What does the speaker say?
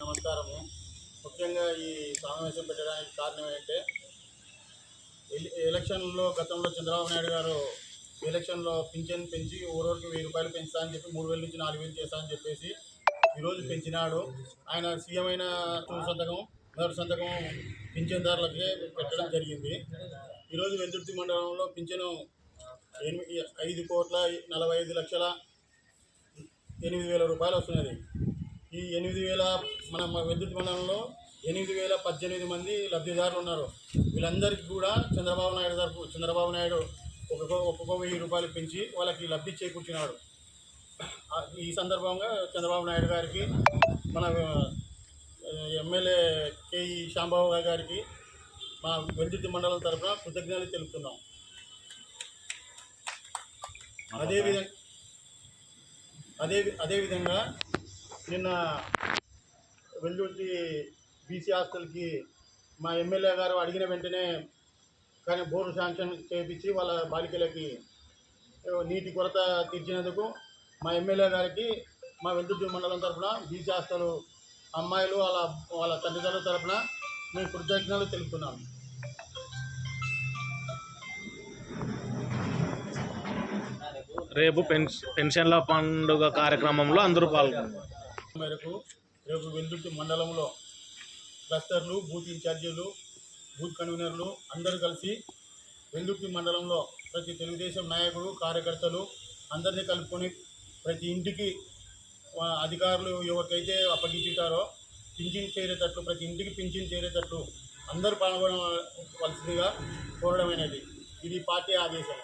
నమస్కారము. ముఖ్యంగా ఈ సమావేశం పెట్టడానికి కారణం ఏంటంటే ఎలి- ఎలక్షన్లో గతంలో చంద్రబాబు నాయుడు గారు ఎలక్షన్లో పింఛన్ పెంచి ఊరోరికి వెయ్యి రూపాయలు పెంచుతా అని చెప్పి మూడు వేల నుంచి నాలుగు వేలు చేస్తా అని చెప్పేసి ఈరోజు పెంచినాడు. ఆయన సీఎం అయిన తొలి సంతకం మొదటి సంతకం పింఛన్దారులకే పెట్టడం జరిగింది. ఈరోజు వెల్దుర్తి మండలంలో పింఛను ఎనిమిది ఐదు కోట్ల నలభై ఐదు లక్షల ఎనిమిది వేల రూపాయలు వస్తున్నది ఈ ఎనిమిది వేల మన విద్యుత్ మండలంలో ఎనిమిది వేల పద్దెనిమిది మంది లబ్ధిదారులు ఉన్నారు. వీళ్ళందరికీ కూడా చంద్రబాబు నాయుడు తరపు చంద్రబాబు నాయుడు ఒక్కొక్క ఒక్కొక్క వెయ్యి రూపాయలు పెంచి వాళ్ళకి లబ్ధి చేకూర్చినాడు. ఈ సందర్భంగా చంద్రబాబు నాయుడు గారికి మన ఎమ్మెల్యే కేఈ శాంబాబు గారికి మా విద్యుత్ మండలం తరఫున కృతజ్ఞతలు తెలుపుతున్నాం. అదేవిధంగా అదే అదేవిధంగా నిన్న వెల్లుల్లి బీసీ హాస్టల్కి మా ఎమ్మెల్యే గారు అడిగిన వెంటనే కానీ బోరు శాంక్షన్ చేయించి వాళ్ళ బాలికలకి నీటి కొరత తీర్చినందుకు మా ఎమ్మెల్యే గారికి మా వెల్దుర్తి మండలం తరఫున బీసీ హాస్టల్ అమ్మాయిలు వాళ్ళ వాళ్ళ తల్లిదండ్రుల తరఫున మేము కృతజ్ఞతలు తెలుపుతున్నాము రేపు పెన్షన్ల పండుగ కార్యక్రమంలో అందరూ పాల్గొన్నారు. మేరకు రేపు వెల్దుర్తి మండలంలో క్లస్టర్లు బూత్ ఇన్ఛార్జీలు బూత్ కన్వీనర్లు అందరూ కలిసి వెల్దుర్తి మండలంలో ప్రతి తెలుగుదేశం నాయకుడు కార్యకర్తలు అందరినీ కలుపుకొని ప్రతి ఇంటికి అధికారులు ఎవరికైతే అప్పగించుతారో పింఛన్ చేరేటట్లు ప్రతి ఇంటికి పింఛన్ చేరేటట్లు అందరూ పాల్గొనవలసిందిగా కోరడమైనది. ఇది పార్టీ ఆదేశం.